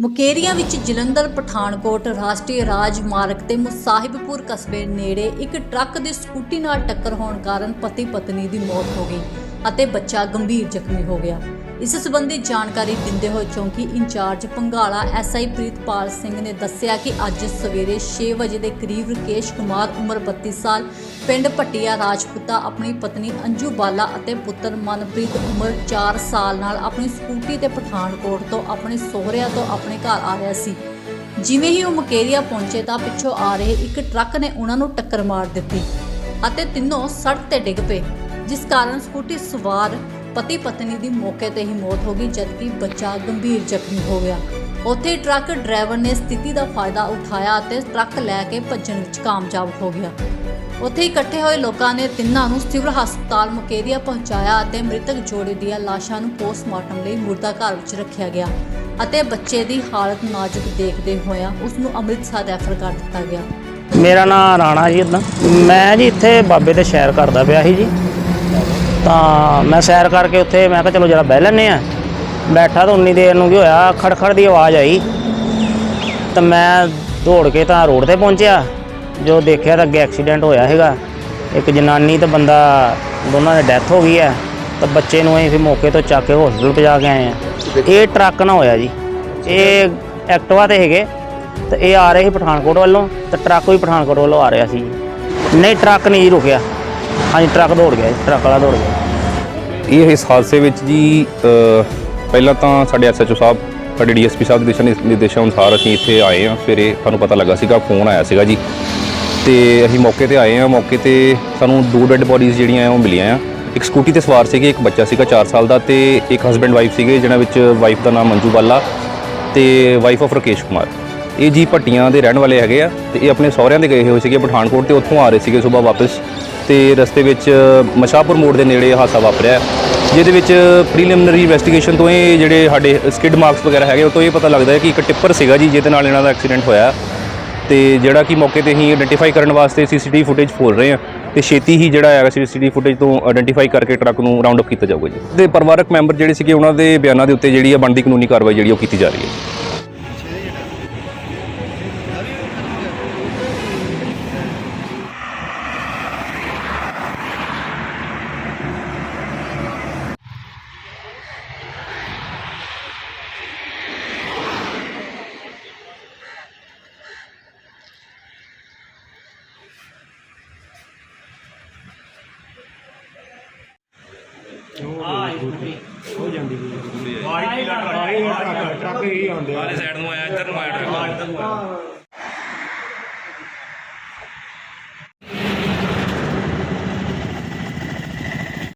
ਮੁਕੇਰੀਆਂ ਵਿੱਚ ਜਲੰਧਰ, ਪਠਾਨਕੋਟ, ਰਾਸ਼ਟਰੀ ਰਾਜਮਾਰਗ ਤੇ ਮੁਸਾਹਿਬਪੁਰ ਕਸਬੇ ਨੇੜੇ ਇੱਕ ਟਰੱਕ ਦੇ ਸਕੂਟੀ ਨਾਲ ਟੱਕਰ ਹੋਣ ਕਾਰਨ ਪਤੀ ਪਤਨੀ ਦੀ ਮੌਤ ਹੋ ਗਈ। ਅਤੇ ਬੱਚਾ ਗੰਭੀਰ ਜ਼ਖਮੀ ਹੋ ਗਿਆ। ਇਸ ਸਬੰਧੀ ਜਾਣਕਾਰੀ ਦਿੰਦੇ ਹੋਏ ਚੌਂਕੀ incharge Pangala S I Pritpal Singh ਨੇ ਦੱਸਿਆ ਕਿ ਅੱਜ ਸਵੇਰੇ 6 ਵਜੇ ਦੇ ਕਰੀਬ ਰਕੇਸ਼ ਕੁਮਾਰ, ਉਮਰ 32 ਸਾਲ, ਪਿੰਡ ਭੱਟੀਆ ਰਾਜਪੂਤਾ, ਆਪਣੀ ਪਤਨੀ ਅੰਜੂ ਬਾਲਾ ਅਤੇ ਪੁੱਤਰ ਮਨਪ੍ਰੀਤ, ਉਮਰ 4 ਸਾਲ ਨਾਲ ਆਪਣੀ ਸਕੂਟੀ ਤੇ ਪਠਾਨਕੋਟ ਤੋਂ ਆਪਣੇ ਸਹੁਰਿਆਂ ਤੋਂ ਆਪਣੇ ਘਰ ਆ ਰਿਹਾ ਸੀ। ਜਿਵੇਂ ਹੀ ਉਹ ਮਕੇਰੀਆ ਪਹੁੰਚੇ ਤਾਂ ਪਿੱਛੋਂ ਆ ਰਹੇ ਇੱਕ ਟਰੱਕ ਨੇ ਉਹਨਾਂ ਨੂੰ ਟੱਕਰ ਮਾਰ ਦਿੱਤੀ ਅਤੇ ਤਿੰਨੋਂ ਸੜਕ ਤੇ ਡਿੱਗ ਪਏ। ਜਿਸ ਕਾਰਨ ਸਕੂਟੀ ਸਵਾਰ ਪਤੀ ਪਤਨੀ ਦੀ ਮੌਕੇ ਤੇ ਹੀ ਮੌਤ ਹੋ ਗਈ, ਜਦਕਿ ਬੱਚਾ ਗੰਭੀਰ ਜ਼ਖਮੀ ਹੋ ਗਿਆ। ਉੱਥੇ ਟਰੱਕ ਡਰਾਈਵਰ ਨੇ ਸਥਿਤੀ ਦਾ ਫਾਇਦਾ ਉਠਾਇਆ ਅਤੇ ਟਰੱਕ ਲੈ ਕੇ ਭੱਜਣ ਵਿੱਚ ਕਾਮਯਾਬ ਹੋ ਗਿਆ। ਉੱਥੇ ਇਕੱਠੇ ਹੋਏ ਲੋਕਾਂ ਨੇ ਤਿੰਨਾਂ ਨੂੰ ਸਿਵਲ ਹਸਪਤਾਲ ਮੁਕੇਰੀਆ ਪਹੁੰਚਾਇਆ ਅਤੇ ਮ੍ਰਿਤਕ ਜੋੜੇ ਦੀਆਂ ਲਾਸ਼ਾਂ ਨੂੰ ਪੋਸਟਮਾਰਟਮ ਲਈ ਮੁਰਦਾ ਘਰ ਵਿੱਚ ਰੱਖਿਆ ਗਿਆ ਅਤੇ ਬੱਚੇ ਦੀ ਹਾਲਤ ਨਾਜ਼ੁਕ ਦੇਖਦੇ ਹੋਇਆ ਉਸ ਨੂੰ ਅੰਮ੍ਰਿਤਸਰ ਰੈਫਰ ਕਰ ਦਿੱਤਾ ਗਿਆ। ਮੇਰਾ ਨਾਮ ਰਾਣਾ ਜੀ ਇਦਾਂ ਮੈਂ ਜੀ ਇੱਥੇ ਬਾਬੇ ਦੇ ਸੈਰ ਕਰਦਾ ਪਿਆ ਸੀ ਜੀ। ਤਾਂ ਮੈਂ ਸੈਰ ਕਰਕੇ ਉੱਥੇ ਮੈਂ ਕਿਹਾ ਚਲੋ ਜਰਾ ਬਹਿ ਲੈਂਦੇ ਆ ਬੈਠਾ ਤਾਂ ਉਨੀ ਦੇਰ ਨੂੰ ਕੀ ਹੋਇਆ, ਖੜਖੜ ਦੀ ਆਵਾਜ਼ ਆਈ। ਤਾਂ ਮੈਂ ਦੌੜ ਕੇ ਤਾਂ ਰੋਡ ਤੇ ਪਹੁੰਚਿਆ, ਜੋ ਦੇਖਿਆ ਤਾਂ ਅੱਗੇ ਐਕਸੀਡੈਂਟ ਹੋਇਆ ਹੈਗਾ ਇੱਕ ਜਨਾਨੀ ਤੇ ਬੰਦਾ ਦੋਨਾਂ ਦੀ ਡੈਥ ਹੋ ਗਈ ਹੈ, ਤਾਂ ਬੱਚੇ ਨੂੰ ਅਸੀਂ ਫਿਰ ਮੌਕੇ ਤੋਂ ਚੱਕ ਕੇ ਹਸਪੀਟਲ ਪਹੁੰਚਾ ਕੇ ਆਏ ਆ ਇਹ ਟਰੱਕ ਨਾ ਹੋਇਆ ਜੀ। ਇਹ ਐਕਟਿਵਾ ਤੇ ਹੈਗੇ ਤੇ ਇਹ ਆ ਰਹੇ ਸੀ ਪਠਾਨਕੋਟ ਵੱਲੋਂ, ਤੇ ਟਰੱਕ ਵੀ ਪਠਾਨਕੋਟ ਵੱਲੋਂ ਆ ਰਿਹਾ ਸੀ। ਨਹੀਂ, ਟਰੱਕ ਨਹੀਂ ਜੀ ਰੁਕਿਆ। ਹਾਂਜੀ ਟਰੱਕ ਦੌੜ ਗਿਆ ਜੀ, ਟਰੱਕ ਵਾਲਾ ਦੌੜ ਗਿਆ। ਇਹ ਇਸ ਹਾਦਸੇ ਵਿੱਚ ਜੀ ਅ, ਪਹਿਲਾਂ ਤਾਂ ਸਾਡੇ ਐਸਐਚਓ ਸਾਹਿਬ ਸਾਡੇ ਡੀਐਸਪੀ ਸਾਹਿਬ ਦੇ ਦਿਸ਼ਾ ਨਿਰ- ਨਿਰਦੇਸ਼ਾਂ ਅਨੁਸਾਰ ਅਸੀਂ ਇੱਥੇ ਆਏ ਹਾਂ। ਫਿਰ ਇਹ ਸਾਨੂੰ ਪਤਾ ਲੱਗਾ ਸੀਗਾ ਫੋਨ ਆਇਆ ਸੀਗਾ ਜੀ। ਤੇ ਅਸੀਂ ਮੌਕੇ ਤੇ ਆਏ ਹਾਂ। ਮੌਕੇ ਤੇ ਸਾਨੂੰ ਦੋ ਡੈੱਡ ਬੋਡੀਜ਼ ਜਿਹੜੀਆਂ ਆ ਉਹ ਮਿਲੀਆਂ ਆ। ਇੱਕ ਸਕੂਟੀ ਤੇ ਸਵਾਰ ਸੀਗੇ ਇੱਕ ਬੱਚਾ ਸੀਗਾ 4 ਸਾਲ ਦਾ ਤੇ ਇੱਕ ਹਸਬੈਂਡ ਵਾਈਫ ਸੀਗੇ ਜਿਹਨਾਂ ਵਿੱਚ ਵਾਈਫ ਦਾ ਨਾਮ ਮੰਜੂ ਬਾਲਾ ਤੇ ਵਾਈਫ ਆਫ ਰਕੇਸ਼ ਕੁਮਾਰ। ਇਹ ਜੀ ਭੱਟੀਆਂ ਦੇ ਰਹਿਣ ਵਾਲੇ ਹੈਗੇ ਆ ਤੇ ਇਹ ਆਪਣੇ ਸਹੁਰਿਆਂ ਦੇ ਗਏ ਹੋਏ ਸੀਗੇ ਪਠਾਨਕੋਟ ਤੇ ਉੱਥੋਂ ਆ ਰਹੇ ਸੀਗੇ ਸਵੇਰ ਵਾਪਸ। ਤੇ ਰਸਤੇ ਵਿੱਚ ਮਸ਼ਾਪੁਰ ਮੋੜ ਦੇ ਨੇੜੇ ਹਾਦਸਾ ਵਾਪਰਿਆ ਜਿਹਦੇ ਵਿੱਚ ਪ੍ਰੀਲਿਮਿਨਰੀ ਇਨਵੈਸਟੀਗੇਸ਼ਨ ਤੋਂ ਇਹ ਜਿਹੜੇ ਸਾਡੇ ਸਕਿਡ ਮਾਰਕਸ ਵਗੈਰਾ ਹੈਗੇ, ਉਹ ਤੋਂ ਇਹ ਪਤਾ ਲੱਗਦਾ ਹੈ ਕਿ ਇੱਕ ਟਿੱਪਰ ਸੀਗਾ ਜੀ, ਜਿਹਦੇ ਨਾਲ ਇਹਨਾਂ ਦਾ ਐਕਸੀਡੈਂਟ ਹੋਇਆ ਤੇ ਜਿਹੜਾ ਕਿ ਮੌਕੇ ਤੇ ਹੀ ਆਇਡੈਂਟੀਫਾਈ ਕਰਨ ਵਾਸਤੇ ਸੀਸੀਟੀਵੀ ਫੁਟੇਜ ਫੋਲ ਰਹੇ ਆ ਤੇ ਛੇਤੀ ਹੀ ਜਿਹੜਾ ਹੈਗਾ C C T V footage ਤੋਂ ਆਇਡੈਂਟੀਫਾਈ ਕਰਕੇ ਟਰੱਕ ਨੂੰ ਰਾਉਂਡ ਅਪ ਕੀਤਾ ਜਾਊਗਾ ਜੀ। ਤੇ ਪਰਿਵਾਰਕ ਮੈਂਬਰ ਜਿਹੜੇ ਸੀਗੇ, ਉਹਨਾਂ ਦੇ ਬਿਆਨਾਂ ਦੇ ਉੱਤੇ ਜਿਹੜੀ ਆ ਬਣਦੀ ਕਾਨੂੰਨੀ ਕਾਰਵਾਈ ਜਿਹੜੀ ਉਹ ਕੀਤੀ ਜਾ ਰਹੀ ਹੈ ਟਰੱਕ ਹੀ ਆਉਂਦੇ ਆ ਸਾਈਡ ਨੂੰ ਆਇਆ ਇੱਧਰ ਨੂੰ ਆਇਆ ਟਰੱਕ